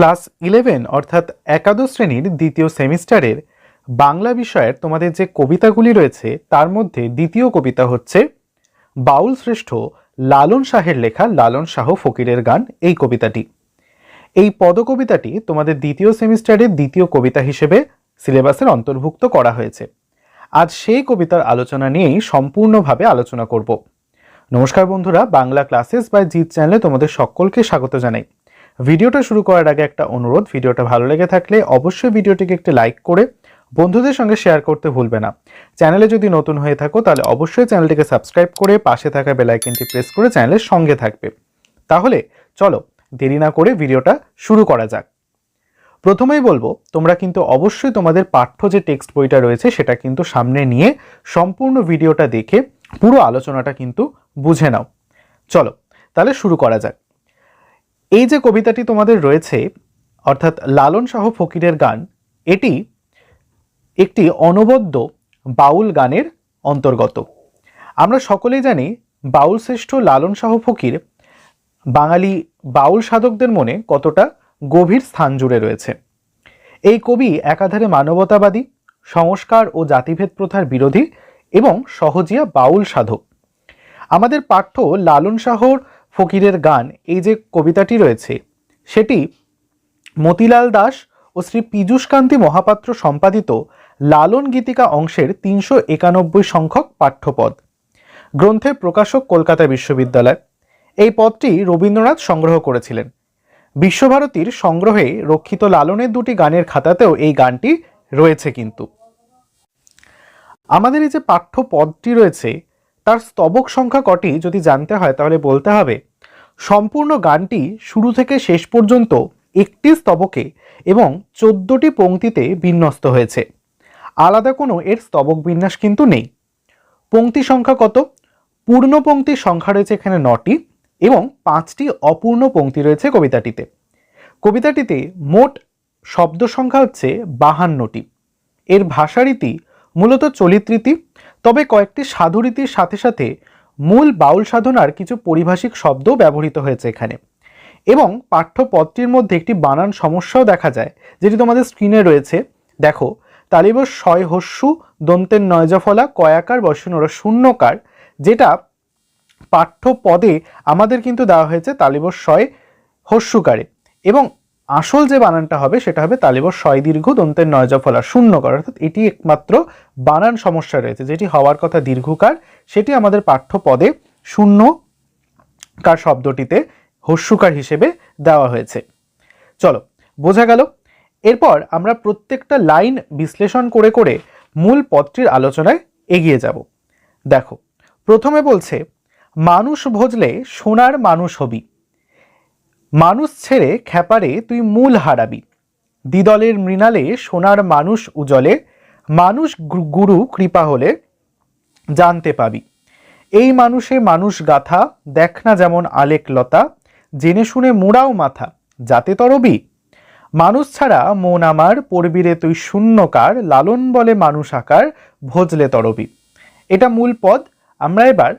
Class eleven অর্থাৎ একাদশ শ্রেণির দ্বিতীয় সেমিস্টারের বাংলা বিষয়ের তোমাদের যে কবিতাগুলি রয়েছে, তার মধ্যে দ্বিতীয় কবিতা হচ্ছে বাউল শ্রেষ্ঠ লালন শাহের লেখা লালন শাহ ফকিরের গান, এই কবিতাটি। এই পদকবিতাটি তোমাদের দ্বিতীয় সেমিস্টারের দ্বিতীয় কবিতা হিসেবে সিলেবাসের অন্তর্ভুক্ত করা হয়েছে। আজ সেই কবিতার আলোচনা নিয়েই সম্পূর্ণভাবে আলোচনা করব। নমস্কার বন্ধুরা, বাংলা ক্লাসেস বা জিৎ চ্যানেলে তোমাদের সকলকে স্বাগত জানাই। ভিডিওটা শুরু করার আগে একটা অনুরোধ, ভিডিওটা ভালো লেগে থাকলে অবশ্যই ভিডিওটিকে একটি লাইক করে বন্ধুদের সঙ্গে শেয়ার করতে ভুলবে না। চ্যানেলে যদি নতুন হয়ে থাকো, তাহলে অবশ্যই চ্যানেলটিকে সাবস্ক্রাইব করে পাশে থাকা বেলাইকনটি প্রেস করে চ্যানেলের সঙ্গে থাকবে। তাহলে চলো, দেরি না করে ভিডিওটা শুরু করা যাক। প্রথমেই বলব, তোমরা কিন্তু অবশ্যই তোমাদের পাঠ্য যে টেক্সট বইটা রয়েছে, সেটা কিন্তু সামনে নিয়ে সম্পূর্ণ ভিডিওটা দেখে পুরো আলোচনাটা কিন্তু বুঝে নাও। চলো, তাহলে শুরু করা যাক। এই যে কবিতাটি তোমাদের রয়েছে, অর্থাৎ লালন শাহ ফকিরের গান, এটি একটি অনবদ্য বাউল গানের অন্তর্গত। আমরা সকলেই জানি বাউল শ্রেষ্ঠ লালন শাহ ফকির। বাঙালি বাউল সাধকদের মনে কতটা গভীর স্থান জুড়ে রয়েছে। এই কবি একাধারে মানবতাবাদী, সংস্কার ও জাতিভেদ প্রথার বিরোধী এবং সহজিয়া বাউল সাধক। আমাদের পাঠ্য লালন শাহর ফকিরের গান, এই যে কবিতাটি রয়েছে, সেটি মতিলাল দাস ও শ্রী পীযূষকান্তি মহাপাত্র সম্পাদিত লালন গীতিকা অংশের তিনশো একানব্বই সংখ্যক পাঠ্যপদ। গ্রন্থের প্রকাশক কলকাতা বিশ্ববিদ্যালয়। এই পদটি রবীন্দ্রনাথ সংগ্রহ করেছিলেন। বিশ্বভারতীর সংগ্রহে রক্ষিত লালনের দুটি গানের খাতাতেও এই গানটি রয়েছে কিন্তু। আমাদের এই যে পাঠ্য পদটি রয়েছে তার স্তবক সংখ্যা কটি যদি জানতে হয় তাহলে বলতে হবে, সম্পূর্ণ গানটি শুরু থেকে শেষ পর্যন্ত একটি স্তবকে এবং চোদ্দটি পংক্তিতে বিন্যস্ত হয়েছে। আলাদা কোনো এর স্তবক বিন্যাস কিন্তু নেই। পংক্তি সংখ্যা কত? পূর্ণ পংক্তির সংখ্যা রয়েছে এখানে নটি এবং পাঁচটি অপূর্ণ পংক্তি রয়েছে কবিতাটিতে। কবিতাটিতে মোট শব্দ সংখ্যা হচ্ছে বাহান্নটি। এর ভাষারীতি মূলত চলিতরীতি তবে কয়েকটি সাধুরীতির সাথে সাথে মূল বাউল সাধনার কিছু পরিভাষিক শব্দ ব্যবহৃত হয়েছে এখানে। এবং পাঠ্যপদটির মধ্যে একটি বানান সমস্যাও দেখা যায়, যেটি তোমাদের স্ক্রিনে রয়েছে। দেখো, তালিব শয় হস্যু দন্তের নয়জফলা কয়াকার বসনরা শূন্যকার, যেটা পাঠ্যপদে আমাদের কিন্তু দেওয়া হয়েছে তালিব শয় হস্যুকারে। এবং আসল যে বানানটা হবে, সেটা হবে তালিব শয় দীর্ঘ, দন্তের নয়জফলা শূন্যকার অর্থাৎ এটি একমাত্র বানান সমস্যা রয়েছে, যেটি হওয়ার কথা দীর্ঘকার। সেটি আমাদের পাঠ্য পদে শূন্য কার শব্দটিতে হস্যুকার হিসেবে দেওয়া হয়েছে। চলো, বোঝা গেল। এরপর আমরা প্রত্যেকটা লাইন বিশ্লেষণ করে করে মূল পদটির আলোচনায় এগিয়ে যাব। দেখো, প্রথমে বলছে, মানুষ ভজলে সোনার মানুষ হবি। মানুষ ছেড়ে খ্যাপারে তুই মূল হারাবি। দ্বিদলের মৃণালে সোনার মানুষ উজলে মানুষ গুরু কৃপা হলে জানতে পাবি। এই মানুষে মানুষ গাথা, দেখ না যেমন আলেক লতা, জেনে শুনে মোড়াও মাথা, যাতে তরবি মানুষ ছাড়া মন আমার, পড়বিরে তুই শূন্যকার, লালন বলে মানুষ আকার, ভজলে তরবি এটা মূল পদ, আমরা এবার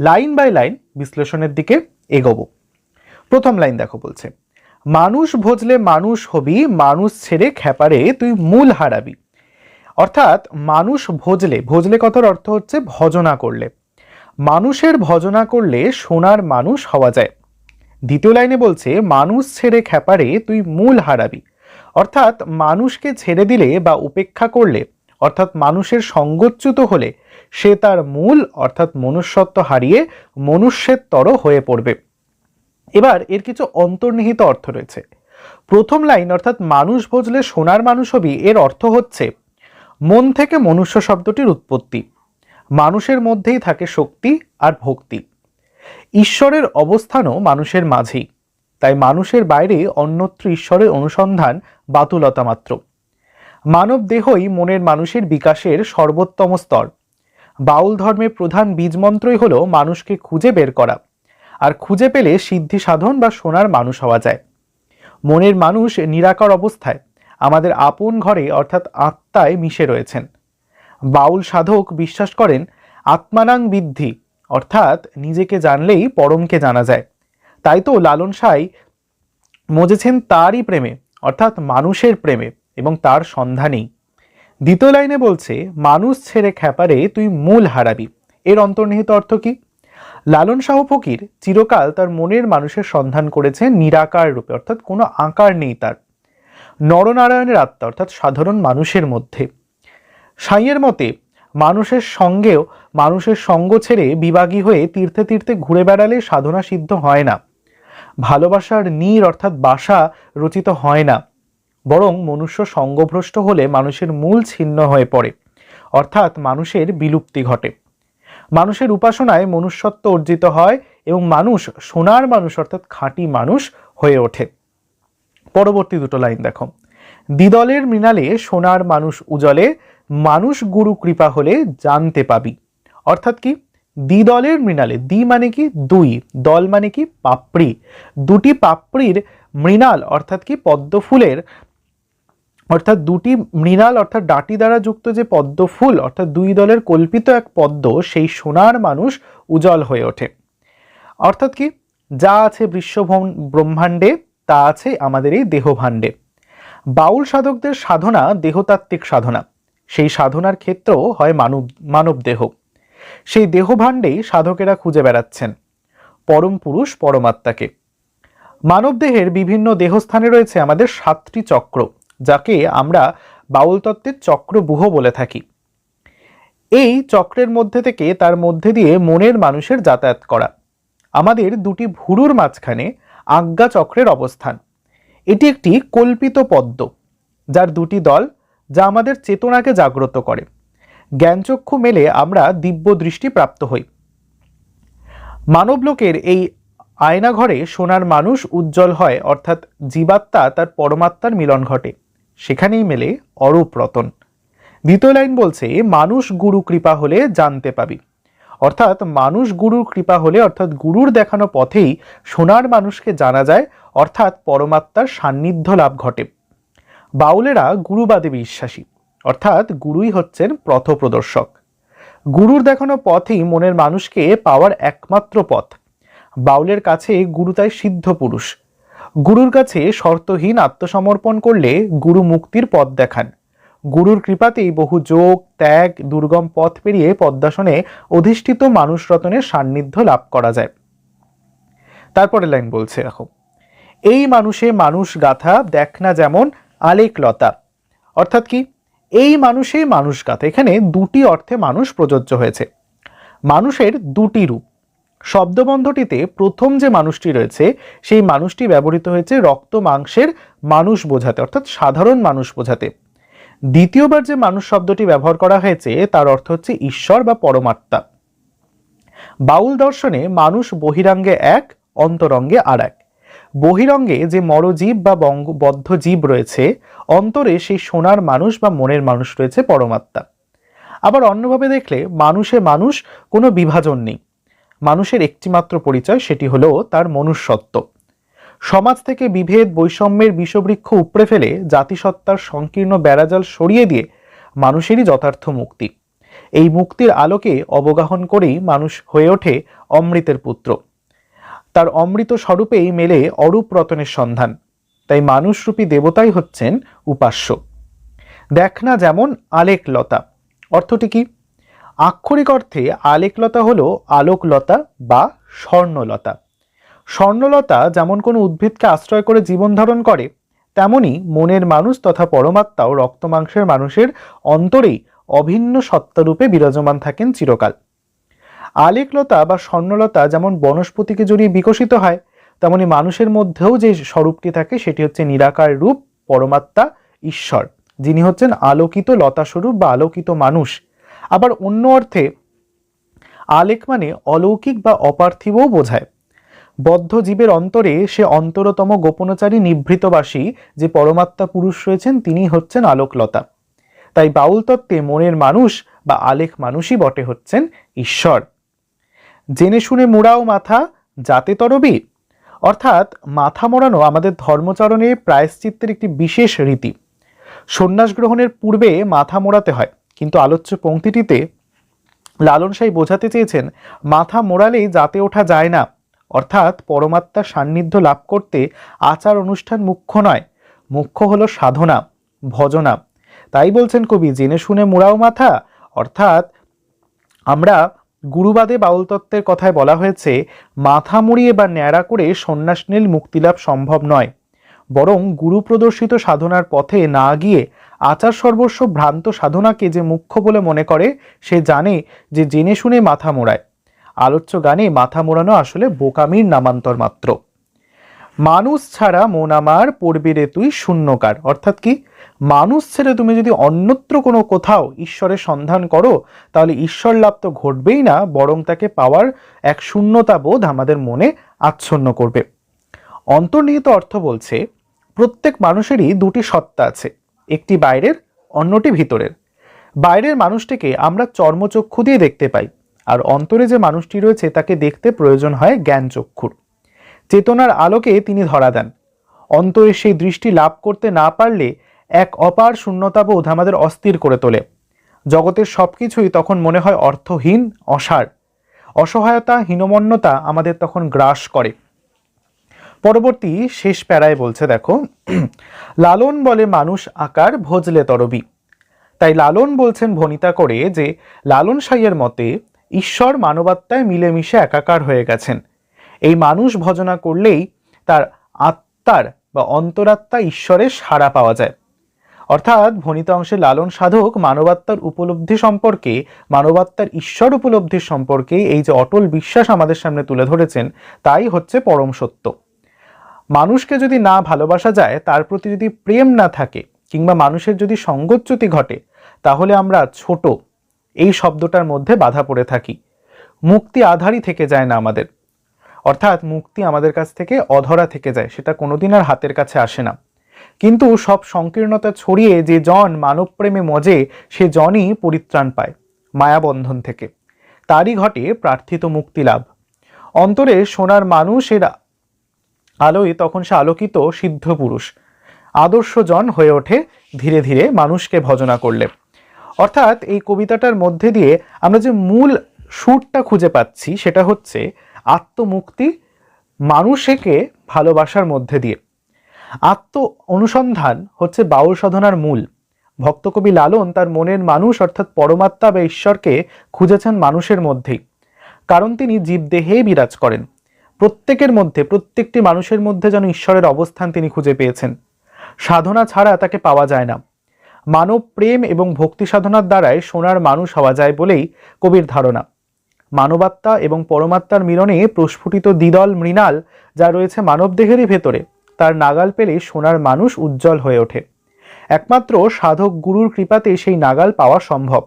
লাইন বাই লাইন বিশ্লেষণের দিকে এগোবো। প্রথম লাইন দেখো বলছে, মানুষ ভজলে মানুষ হবি, মানুষ ছেড়ে খ্যাপারে তুই মূল হারাবি। অর্থাৎ মানুষ ভজলে ভজলে কথার অর্থ হচ্ছে ভজনা করলে। মানুষের ভজনা করলে সোনার মানুষ হওয়া যায়। দ্বিতীয় লাইনে বলছে, মানুষ ছেড়ে খ্যাপারে তুই মূল হারাবি। অর্থাৎ মানুষকে ছেড়ে দিলে বা উপেক্ষা করলে, অর্থাৎ মানুষের সঙ্গচ্যুত হলে, সে তার মূল, অর্থাৎ মনুষ্যত্ব হারিয়ে মনুষ্যের তর হয়ে পড়বে। এবার এর কিছু অন্তর্নিহিত অর্থ রয়েছে। প্রথম লাইন অর্থাৎ মানুষ ভজলে সোনার মানুষ হবি এর অর্থ হচ্ছে মন থেকে মনুষ্য শব্দটির উৎপত্তি। মানুষের মধ্যেই থাকে শক্তি আর ভক্তি। ঈশ্বরের অবস্থানও মানুষের মাঝেই। তাই মানুষের বাইরে অন্যত্র ঈশ্বরের অনুসন্ধান বাতুলতা মাত্র। মানব দেহই মনের মানুষের বিকাশের সর্বোত্তম স্তর। বাউল ধর্মের প্রধান বীজমন্ত্রই হল মানুষকে খুঁজে বের করা। আর খুঁজে পেলে সিদ্ধি সাধন বা সোনার মানুষ হওয়া যায়। মনের মানুষ নিরাকার অবস্থায় আমাদের আপন ঘরে অর্থাৎ আত্মায় মিশে রয়েছেন। বাউল সাধক বিশ্বাস করেন, আত্মানাং বিদ্ধি, অর্থাৎ নিজেকে জানলেই পরমকে জানা যায়। তাই তো লালন সাই মজেছেন তারই প্রেমে, অর্থাৎ মানুষের প্রেমে এবং তার সন্ধানেই। দ্বিতীয় লাইনে বলছে, মানুষ ছেড়ে খ্যাপারে তুই মূল হারাবি। এর অন্তর্নিহিত অর্থ কি? লালন শাহ ফকির চিরকাল তার মনের মানুষের সন্ধান করেছে নিরাকার রূপে, অর্থাৎ কোনো আকার নেই তার। নরনারায়ণের আত্মা, অর্থাৎ সাধারণ মানুষের মধ্যে। সাইয়ের মতে, মানুষের সঙ্গেও মানুষের সঙ্গ ছেড়ে বিভাগী হয়ে তীর্থে তীর্থে ঘুরে বেড়ালে সাধনা সিদ্ধ হয় না। ভালোবাসার নীর, অর্থাৎ বাসা, রচিত হয় না। বরং মনুষ্য সঙ্গভ্রষ্ট হলে মানুষের মূল ছিন্ন হয়ে পড়ে, অর্থাৎ মানুষের বিলুপ্তি ঘটে। মানুষের উপাসনায় মনুষ্যত্ব অর্জিত হয় এবং মানুষ সোনার মানুষ, অর্থাৎ খাঁটি মানুষ হয়ে ওঠে। পরবর্তী দুটো লাইন দেখো। দ্বিদলের মৃণালে সোনার মানুষ উজলে মানুষ গুরু কৃপা হলে জানতে পাবি। অর্থাৎ কি? দ্বিদলের মৃণালে, দ্বি মানে কি? দুই, দল মানে কি? পাপড়ি। দুটি পাপড়ির মৃণাল, অর্থাৎ কি? পদ্ম ফুলের অর্থাৎ দুটি মৃণাল, অর্থাৎ ডাটি দ্বারা যুক্ত যে পদ্ম ফুল, অর্থাৎ দুই দলের কল্পিত এক পদ্ম, সেই সোনার মানুষ উজ্জ্বল হয়ে ওঠে। অর্থাৎ কি? যা আছে বিশ্ব ব্রহ্মাণ্ডে, তা আছে আমাদের এই দেহভাণ্ডে। বাউল সাধকদের সাধনা দেহতাত্ত্বিক সাধনা। সেই সাধনার ক্ষেত্রেও হয় মানব মানব দেহ। সেই দেহভাণ্ডেই সাধকেরা খুঁজে বেড়াচ্ছেন, পরম পুরুষ, পরমাত্মাকে। মানবদেহের বিভিন্ন দেহস্থানে রয়েছে আমাদের সাতটি চক্র। যাকে আমরা বাউল তত্ত্বের চক্রবুহ বলে থাকি। এই চক্রের মধ্যে থেকে তার মধ্যে দিয়ে মনের মানুষের যাতায়াত করা। আমাদের দুটি ভুরুর মাঝখানে আজ্ঞা চক্রের অবস্থান। এটি একটি কল্পিত পদ্ম, যার দুটি দল যা আমাদের চেতনাকে জাগ্রত করে। জ্ঞানচক্ষু মেলে আমরা দিব্য দৃষ্টি প্রাপ্ত হই। মানবলোকের এই আয়নাঘরে সোনার মানুষ উজ্জ্বল হয়, অর্থাৎ জীবাত্মা তার পরমাত্মার মিলন ঘটে। সেখানেই মেলে অরূপ রতন। দ্বিতীয় লাইন বলছে, মানুষ গুরু কৃপা হলে জানতে পাবি। অর্থাৎ মানুষ গুরুর কৃপা হলে, অর্থাৎ গুরুর দেখানো পথেই সোনার মানুষকে জানা যায়, অর্থাৎ পরমাত্মার সান্নিধ্য লাভ ঘটে। বাউলেরা গুরুবাদে বিশ্বাসী, অর্থাৎ গুরুই হচ্ছেন পথপ্রদর্শক গুরুর দেখানো পথই মনের মানুষকে পাওয়ার একমাত্র পথ। বাউলের কাছে গুরু তাই সিদ্ধ পুরুষ। গুরুর কাছে শর্তহীন আত্মসমর্পণ করলে গুরু মুক্তির পথ দেখান। গুরুর কৃপাতেই বহু যোগ, ত্যাগ, দুর্গম পথ পেরিয়ে পদ্মাসনে অধিষ্ঠিত মানুষ রতনের সান্নিধ্য লাভ করা যায়। তারপরে লাইন বলছে এখন এই মানুষে মানুষ গাথা, দেখ না যেমন আলেক লতা। অর্থাৎ কি? এই মানুষে মানুষ গাথা। এখানে দুটি অর্থে মানুষ প্রযোজ্য হয়েছে। মানুষের দুটি রূপ। শব্দবন্ধটিতে প্রথম যে মানুষটি রয়েছে, সেই মানুষটি ব্যবহৃত হয়েছে রক্ত মাংসের মানুষ বোঝাতে, অর্থাৎ সাধারণ মানুষ বোঝাতে। দ্বিতীয়বার যে মানুষ শব্দটি ব্যবহার করা হয়েছে, তার অর্থ হচ্ছে ঈশ্বর বা পরমাত্মা। বাউল দর্শনে মানুষ বহিরাঙ্গে এক, অন্তরঙ্গে আর এক বহিরঙ্গে যে মরজীব বা বঙ্গ, বদ্ধ জীব রয়েছে, অন্তরে সেই সোনার মানুষ বা মনের মানুষ রয়েছে পরমাত্মা। আবার অন্যভাবে দেখলে, মানুষে মানুষ, কোনো বিভাজন নেই। মানুষের একটিমাত্র পরিচয় সেটি হলো তার মনুষ্যত্ব। সমাজ থেকে বিভেদ বৈষম্যের বিষবৃক্ষ উপড়ে ফেলে জাতিসত্তার সংকীর্ণ বেড়াজাল সরিয়ে দিয়ে মানুষেরই যথার্থ মুক্তি। এই মুক্তির আলোকে অবগাহন করেই মানুষ হয়ে ওঠে অমৃতের পুত্র। তার অমৃত স্বরূপেই মেলে অরূপ রতনের সন্ধান। তাই মানুষরূপী দেবতাই হচ্ছেন উপাস্য। দেখ না যেমন আলেকলতা অর্থটি কি? আক্ষরিক অর্থে আলেকলতা হলো আলোকলতা বা স্বর্ণলতা। স্বর্ণলতা যেমন কোনো উদ্ভিদকে আশ্রয় করে জীবন ধারণ করে, তেমনি মনের মানুষ তথা পরমাত্মাও রক্ত মাংসের মানুষের অন্তরেই অভিন্ন সত্তারূপে বিরাজমান থাকেন চিরকাল। আলেকলতা বা স্বর্ণলতা যেমন বনস্পতিকে জড়িয়ে বিকশিত হয়, তেমনি মানুষের মধ্যেও যে স্বরূপটি থাকে সেটি হচ্ছে নিরাকার রূপ, পরমাত্মা, ঈশ্বর, যিনি হচ্ছেন আলোকিত লতাস্বরূপ বা আলোকিত মানুষ। আবার অন্য অর্থে আলেক মানে অলৌকিক বা অপার্থিবও বোঝায়। বদ্ধ জীবের অন্তরে সে অন্তরতম গোপনচারী নিভৃতবাসী যে পরমাত্মা পুরুষ রয়েছেন তিনি হচ্ছেন আলোকলতা। তাই বাউল তত্ত্বে মনের মানুষ বা আলেখ মানুষই বটে হচ্ছেন ঈশ্বর। জেনে শুনে মুড়াও মাথা, যাতে তরবি। অর্থাৎ মাথা মোড়ানো আমাদের ধর্মচরণে প্রায়শ্চিত্তের একটি বিশেষ রীতি। সন্ন্যাস গ্রহণের পূর্বে মাথা মোড়াতে হয়। কিন্তু আলোচ্য পংক্তিটিতে লালন সাই বোঝাতে চেয়েছেন, মাথা মোড়ালেই যাতে ওঠা যায় না। অর্থাৎ পরমাত্মার সান্নিধ্য লাভ করতে আচার অনুষ্ঠান মুখ্য নয়, মুখ্য হলো সাধনা, ভজনা। তাই বলছেন কবি, জেনে শুনে মোড়াও মাথা। অর্থাৎ আমরা গুরুবাদে বাউল তত্ত্বের কথায় বলা হয়েছে, মাথা মুড়িয়ে বা ন্যাড়া করে সন্ন্যাস নীল মুক্তিলাভ সম্ভব নয়। বরং গুরু প্রদর্শিত সাধনার পথে না গিয়ে আচার সর্বস্ব ভ্রান্ত সাধনাকে যে মুখ্য বলে মনে করে, সে জানে যে জেনে শুনে মাথা মোড়ায়। আলোচ্য গানে মাথা মোড়ানো আসলে বোকামির নামান্তর মাত্র। মানুষ ছাড়া মন আমার পড়বি রে তুই শূন্যকার। অর্থাৎ কি? মানুষ ছেড়ে তুমি যদি অন্যত্র কোনো কোথাও ঈশ্বরের সন্ধান করো, তাহলে ঈশ্বর লাভ তো ঘটবেই না, বরং তাকে পাওয়ার এক শূন্যতা বোধ আমাদের মনে আচ্ছন্ন করবে। অন্তর্নিহিত অর্থ বলছে, প্রত্যেক মানুষেরই দুটি সত্তা আছে। একটি বাইরের, অন্যটি ভিতরের। বাইরের মানুষটিকে আমরা চর্মচক্ষু দিয়ে দেখতে পাই, আর অন্তরে যে মানুষটি রয়েছে তাকে দেখতে প্রয়োজন হয় জ্ঞান চক্ষুর। চেতনার আলোকে তিনি ধরা দেন। অন্তরে সেই দৃষ্টি লাভ করতে না পারলে এক অপার শূন্যতাবোধ আমাদের অস্থির করে তোলে। জগতের সব কিছুই তখন মনে হয় অর্থহীন অসার অসহায়তা, হীনমন্যতা আমাদের তখন গ্রাস করে। পরবর্তী শেষ প্যারায় বলছে, দেখো, লালন বলে মানুষ আকার ভজলে তরবি। তাই লালন বলছেন ভনিতা করে যে, লালন সাইয়ের মতে ঈশ্বর মানবাত্মায় মিলেমিশে একাকার হয়ে গেছেন। এই মানুষ ভজনা করলেই তার আত্মার বা অন্তরাত্মা ঈশ্বরের সাড়া পাওয়া যায়। অর্থাৎ ভনিত অংশে লালন সাধক মানবাত্মার উপলব্ধি সম্পর্কে, মানবাত্মার ঈশ্বর উপলব্ধির সম্পর্কে এই যে অটল বিশ্বাস আমাদের সামনে তুলে ধরেছেন, তাই হচ্ছে পরম সত্য। মানুষকে যদি না ভালোবাসা যায়, তার প্রতি যদি প্রেম না থাকে কিংবা মানুষের যদি সঙ্গচ্যুতি ঘটে, তাহলে আমরা ছোট। এই শব্দটার মধ্যে বাধা পড়ে থাকি। মুক্তি আধারই থেকে যায় না আমাদের। অর্থাৎ মুক্তি আমাদের কাছ থেকে অধরা থেকে যায়, সেটা কোনোদিন আর হাতের কাছে আসে না। কিন্তু সব সংকীর্ণতা ছড়িয়ে যে জন মানবপ্রেমে মজে, সে জনই পরিত্রাণ পায়, মায়াবন্ধন থেকে। তারই ঘটে প্রার্থিত মুক্তি লাভ। অন্তরে সোনার মানুষের আলোয় তখন সে আলোকিত সিদ্ধ পুরুষ। আদর্শজন হয়ে ওঠে, ধীরে ধীরে মানুষকে ভজনা করলে। অর্থাৎ এই কবিতাটার মধ্যে দিয়ে আমরা যে মূল সুরটা খুঁজে পাচ্ছি সেটা হচ্ছে আত্মমুক্তি মানুষকে ভালোবাসার মধ্যে দিয়ে। আত্ম অনুসন্ধান হচ্ছে বাউল সাধনার মূল। ভক্তকবি লালন তার মনের মানুষ অর্থাৎ পরমাত্মা বা ঈশ্বরকে খুঁজেছেন মানুষের মধ্যেই। কারণ তিনি জীবদেহে বিরাজ করেন। প্রত্যেকের মধ্যে, প্রত্যেকটি মানুষের মধ্যে যেন ঈশ্বরের অবস্থান তিনি খুঁজে পেয়েছেন। সাধনা ছাড়া তাকে পাওয়া যায় না। মানব প্রেম এবং ভক্তি সাধনার দ্বারাই সোনার মানুষ হওয়া যায় বলেই কবির ধারণা। মানবাত্মা এবং পরমাত্মার মিলনে প্রস্ফুটিত দ্বিদল মৃণাল যা রয়েছে মানবদেহেরই ভেতরে, তার নাগাল পেলে সোনার মানুষ উজ্জ্বল হয়ে ওঠে। একমাত্র সাধক গুরুর কৃপাতে সেই নাগাল পাওয়া সম্ভব।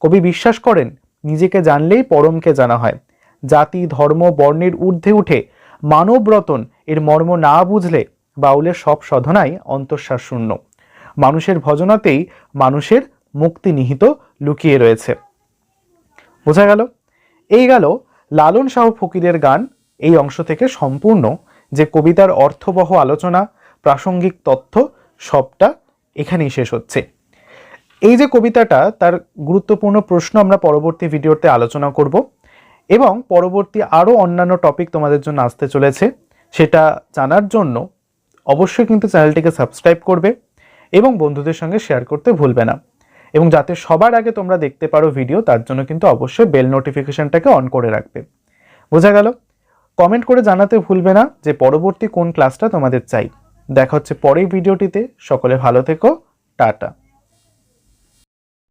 কবি বিশ্বাস করেন, নিজেকে জানলেই পরমকে জানা হয়। জাতি, ধর্ম, বর্ণের ঊর্ধ্বে উঠে মানব রতন এর মর্ম না বুঝলে বাউলের সব সাধনাই অন্তঃশ্বাস শূন্য। মানুষের ভজনাতেই মানুষের মুক্তি নিহিত লুকিয়ে রয়েছে। বোঝা গেল? এই গেল লালন শাহ ফকিরের গান এই অংশ থেকে সম্পূর্ণ, যে কবিতার অর্থবহ আলোচনা, প্রাসঙ্গিক তথ্য, সবটা এখানেই শেষ হচ্ছে। এই যে কবিতাটা, তার গুরুত্বপূর্ণ প্রশ্ন আমরা পরবর্তী ভিডিওতে আলোচনা করব। এবং পরবর্তী আরও অন্যান্য টপিক তোমাদের জন্য আসতে চলেছে, সেটা জানার জন্য অবশ্যই কিন্তু চ্যানেলটিকে সাবস্ক্রাইব করবে এবং বন্ধুদের সঙ্গে শেয়ার করতে ভুলবে না। এবং যাতে সবার আগে তোমরা দেখতে পারো ভিডিও তার জন্য কিন্তু অবশ্যই বেল নোটিফিকেশনটাকে অন করে রাখবে। বোঝা গেল? কমেন্ট করে জানাতে ভুলবে না যে পরবর্তী কোন ক্লাসটা তোমাদের চাই। দেখা হচ্ছে পরের ভিডিওটিতে সকলে ভালো থেকো। টাটা।